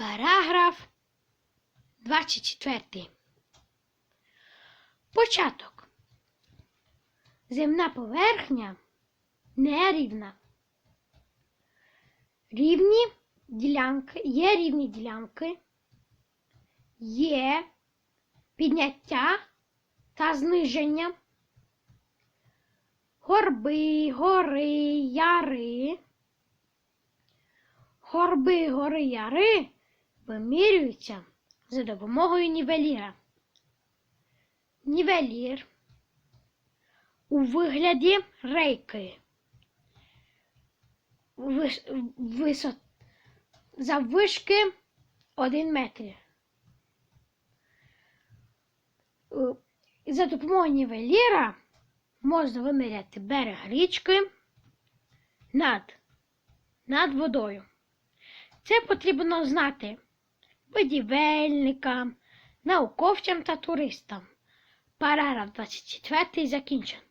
Параграф 24. Початок. Земна поверхня нерівна. Рівні ділянки, є рівні ділянки, є підняття та зниження, горби, гори, яри. Горби, гори, яри вимірюються за допомогою нівеліра. Нівелір у вигляді рейки. Вис- Висот... Заввишки 1 метр. Е, за допомогою нівеліра можна виміряти берег річки над, над водою. Це потрібно знати будівельникам, науковцям та туристам. Параграф 24 закінчено.